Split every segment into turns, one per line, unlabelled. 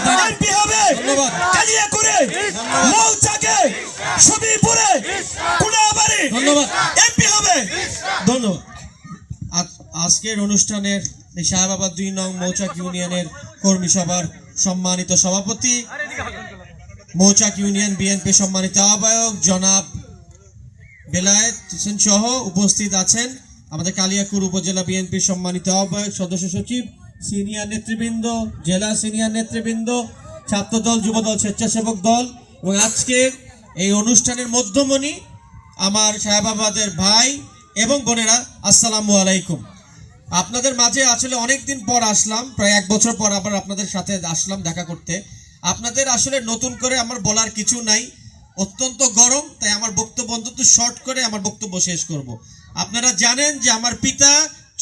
থাকেন।
হবে। কালিয়াকুড়ে মৌচাকে সবিপুরে কুড়াবাড়ি
ধন্যবাদ।
এমপি হবে
ধন্যবাদ আজ- আজকের অনুষ্ঠানের শাহবাবাদ দুই নং মৌচাক ইউনিয়নের কর্মী সভার সম্মানিত সভাপতি মৌচাক ইউনিয়ন বিএনপি সম্মানিত আহ্বায়ক জনাব বেলায়েত হোসেন সহ উপস্থিত আছেন আমাদের কালিয়াকুর উপজেলা বিএনপির সম্মানিত আহ্বায়ক সদস্য সচিব সিনিয়র নেতৃবৃন্দ, জেলা সিনিয়র নেতৃবৃন্দ, ছাত্রদল, যুবদল, স্বেচ্ছাসেবক দল এবং আজকে এই অনুষ্ঠানের মধ্যমণি আমার সাহেবাবাদের ভাই এবং বোনেরা, আসসালামু আলাইকুম। আপনাদের মাঝে আসলে অনেক দিন পর আসলাম, প্রায় এক বছর পর আবার আপনাদের সাথে আসলাম দেখা করতে। আপনাদের আসলে নতুন করে আমার বলার কিছু নাই, অত্যন্ত গরম, তাই আমার বক্তব্য অন্তত শর্ট করে আমার বক্তব্য শেষ করব। আপনারা জানেন যে আমার পিতা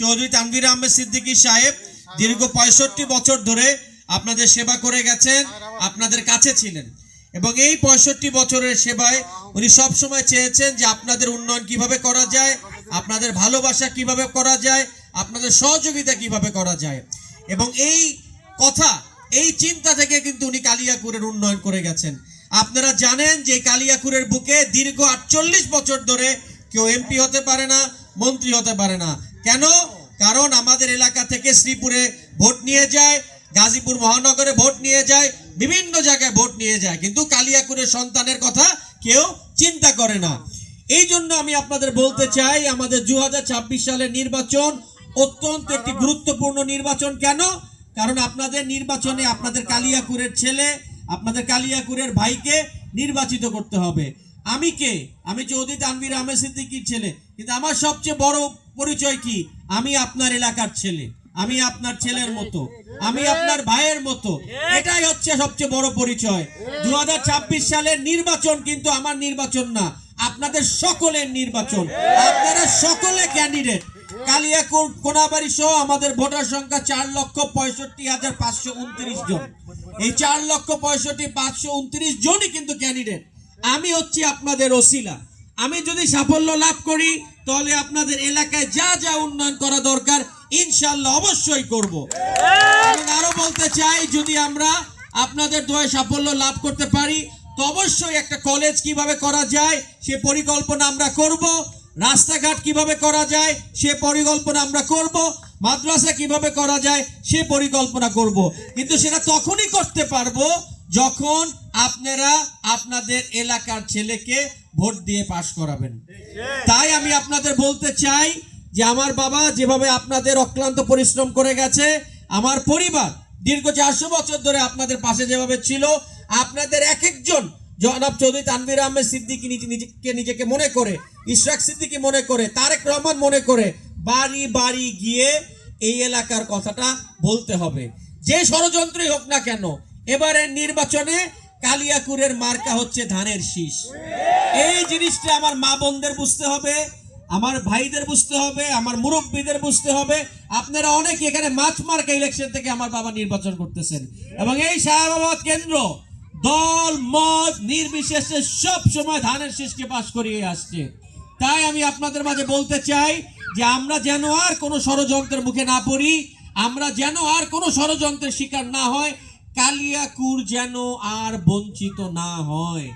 চৌধুরী তানভীর আহমেদ সিদ্দিকী সাহেব দীর্ঘ পঁয়ষট্টি বছর ধরে আপনাদের সেবা করে গেছেন, আপনাদের কাছে ছিলেন। এবং এই পঁয়ষট্টি বছরের সেবায় উনি সবসময় চেয়েছেন যে আপনাদের উন্নয়ন কীভাবে করা যায়, আপনাদের ভালোবাসা কীভাবে করা যায়, আপনাদের সহযোগিতা কীভাবে করা যায়। এবং এই কথা, এই চিন্তা থেকে কিন্তু উনি কালিয়াকুরের উন্নয়ন করে গেছেন। আপনারা জানেন যে কালিয়াকুরের বুকে দীর্ঘ আটচল্লিশ বছর ধরে কেউ এমপি হতে পারে না, মন্ত্রী হতে পারে না। কেন? কারণ আমাদের এলাকা থেকে শ্রীপুরে ভোট নিয়ে যায়, গাজীপুর মহানগরে ভোট নিয়ে যায়, বিভিন্ন জায়গায় ভোট নিয়ে যায়। কিন্তু কালিয়াকুরের সন্তানের কথা কেউ চিন্তা করে না। এই জন্য আমি আপনাদের বলতে চাই, আমাদের দু হাজার ছাব্বিশ সালের নির্বাচন অত্যন্ত একটি গুরুত্বপূর্ণ নির্বাচন কেন? কারণ আপনাদের নির্বাচনে আপনাদের কালিয়াকুরের ছেলে, আপনাদের কালিয়াকুরের ভাইকে নির্বাচিত করতে হবে। আমি কে? আমি চৌধুরী তানভীর আহমেদ সিদ্দিকীর ছেলে। কিন্তু আমার সবচেয়ে বড় পরিচয় কি? আমি আপনার এলাকার ছেলে। আমি আপনার ছেলের মতো। আমি আপনার ভাইয়ের মতো। এটাই হচ্ছে সবচেয়ে বড় পরিচয়। দু সালের নির্বাচন কিন্তু আমার নির্বাচন না, আপনাদের সকলের নির্বাচন। আপনারা সকলে ক্যান্ডিডেট কোনাবাড়ি সহ আমাদের ভোটার সংখ্যা চার লক্ষ পঁয়ষট্টি হাজার পাঁচশো উনত্রিশ জন। এই চার লক্ষ পঁয়ষট্টি, পাঁচশো উনত্রিশ জনই কিন্তু ক্যান্ডিডেট আমি হচ্ছি আপনাদের ওসিলা। আমি যদি সাফল্য লাভ করি তাহলে আপনাদের এলাকায় যা যা উন্নয়ন করা দরকার ইনশাল্লাহ অবশ্যই করব। আরও বলতে চাই, যদি আমরা আপনাদের দোয়ায় সাফল্য লাভ করতে পারি, তো অবশ্যই একটা কলেজ কীভাবে করা যায়, সে পরিকল্পনা আমরা করব। রাস্তাঘাট কীভাবে করা যায়, সে পরিকল্পনা আমরা করব। মাদ্রাসা কীভাবে করা যায়, সে পরিকল্পনা করব। কিন্তু সেটা তখনই করতে পারব যখন আপনারা আপনাদের এলাকার ছেলেকে ভোট দিয়ে পাশ করাবেন। তাই আমি আপনাদের বলতে চাই যে আমার বাবা যেভাবে আপনাদের অক্লান্ত পরিশ্রম করে গেছে, আমার পরিবার দীর্ঘ চারশো বছর ধরে আপনাদের পাশে যেভাবে ছিল, আপনাদের এক একজন জনাব চৌধুরী তানভীর আহমেদ সিদ্দিকি নিজে নিজেকে নিজেকে মনে করে, ইশরাক সিদ্দিকি মনে করে, তারেক রহমান মনে করে বাড়ি বাড়ি গিয়ে এই এলাকার কথাটা বলতে হবে। যে ষড়যন্ত্রই হোক না কেন এবারের নির্বাচনে কালিয়াকুরের মার্কা হচ্ছে ধানের শীষ। এই জিনিসটা আমার মা বোনদের বুঝতে হবে, আমার ভাইদের বুঝতে হবে, আমার মুরব্বীদের বুঝতে হবে। আপনারা অনেক এখানে মাছ মার্কা ইলেকশন থেকে আমার বাবা নির্বাচন করতেছেন। এবং এই শাহবাবাদ কেন্দ্র দল, মত, নির্বিশেষে সব সময় ধানের শীষকে পাশ করিয়ে আসছে। তাই আমি আপনাদের মাঝে বলতে চাই যে আমরা যেন আর কোনো ষড়যন্ত্রের মুখে না পড়ি, আমরা যেন আর কোনো ষড়যন্ত্রের শিকার না হয় কালিয়াকুর যেন আর বঞ্চিত না হয়।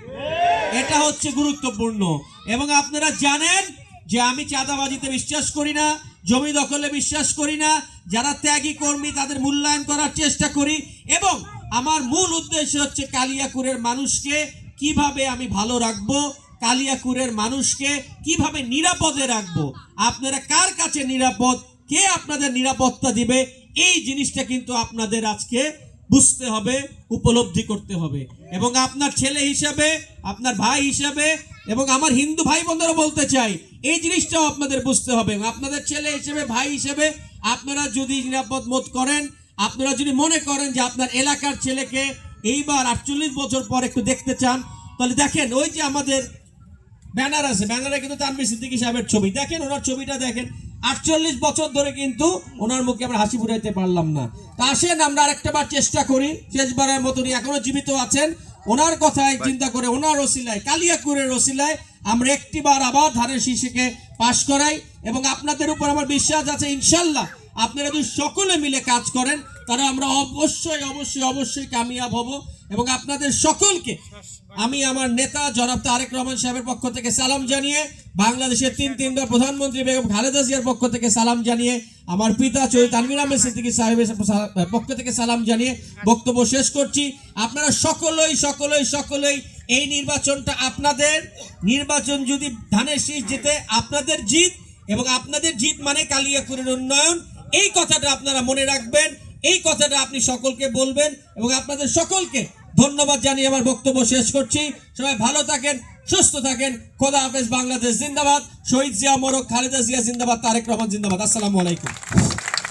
এটা হচ্ছে গুরুত্বপূর্ণ। এবং আপনারা জানেন যে আমি চাঁদাবাজিতে বিশ্বাস করি না, জমি দখলে বিশ্বাস করি না, যারা ত্যাগী কর্মী তাদের মূল্যায়ন করার চেষ্টা করি। এবং আমার মূল উদ্দেশ্য হচ্ছে কালিয়াকুরের মানুষকে কীভাবে আমি ভালো রাখব, কালিয়াকুরের মানুষকে কীভাবে নিরাপদে রাখব। আপনারা কার কাছে নিরাপদ? কে আপনাদের নিরাপত্তা দিবে? এই জিনিসটা কিন্তু আপনাদের আজকে বুঝতে হবে, উপলব্ধি করতে হবে। এবং আপনার ছেলে হিসাবে, আপনার ভাই হিসাবে, এবং আমার হিন্দু ভাই বোনেরা বলতে চাই, এই জিনিসটাও আপনাদের বুঝতে হবে। আপনাদের ছেলে হিসেবে, ভাই হিসেবে, আপনারা যদি নিরাপদ বোধ করেন, আপনারা যদি মনে করেন যে আপনার এলাকার ছেলেকে এইবার আটচল্লিশ বছর পর একটু দেখতে চান, তাহলে দেখেন, ওই যে আমাদের ব্যানার আছে, ব্যানারে কিন্তু তানভীর সিদ্দিকী সাহেবের ছবি। দেখেন ওনার ছবিটা, দেখেন, আটচল্লিশ বছর ধরে কিন্তু ওনার মুখে আমরা হাসি ফুটাইতে পারলাম না। তা আসেন আমরা আরেকটা বার চেষ্টা করি। শেষবারের মতনই এখনও জীবিত আছেন। ওনার কথায় চিন্তা করে ওনার রসিলায় কালিয়াকুরের রসিলায় আমরা একটিবার আবার ধানের শীর্ষকে পাশ করাই এবং আপনাদের উপর আমার বিশ্বাস আছে ইনশাল্লাহ আপনারা যদি সকলে মিলে কাজ করেন তাহলে আমরা অবশ্যই অবশ্যই অবশ্যই কামিয়াব হব। এবং আপনাদের সকলকে আমি আমার নেতা জনাব তারেক রহমান সাহেবের পক্ষ থেকে সালাম জানিয়ে বাংলাদেশের তিন তিনবার প্রধানমন্ত্রী বেগম খালেদা জিয়ার পক্ষ থেকে সালাম জানিয়ে, আমার পিতা তানভীর আহমেদ সিদ্দিকী সাহেবের পক্ষ থেকে সালাম জানিয়ে বক্তব্য শেষ করছি। আপনারা সকলেই সকলেই সকলেই এই নির্বাচনটা আপনাদের। নির্বাচন যদি ধানের শীষ জিতে আপনাদের জিত এবং আপনাদের জিত মানে কালিয়াকুরের উন্নয়ন। এই কথাটা আপনারা মনে রাখবেন। এই কথাটা আপনি সকলকে বলবেন এবং আপনাদের সকলকে ধন্যবাদ জানিয়ে আমার বক্তব্য শেষ করছি। সবাই ভালো থাকেন, সুস্থ থাকেন। খোদা হাফেজ বাংলাদেশ জিন্দাবাদ। শহীদ জিয়া মোরক খালেদা জিয়া জিন্দাবাদ, তারেক রহমান জিন্দাবাদ। আসসালামু আলাইকুম।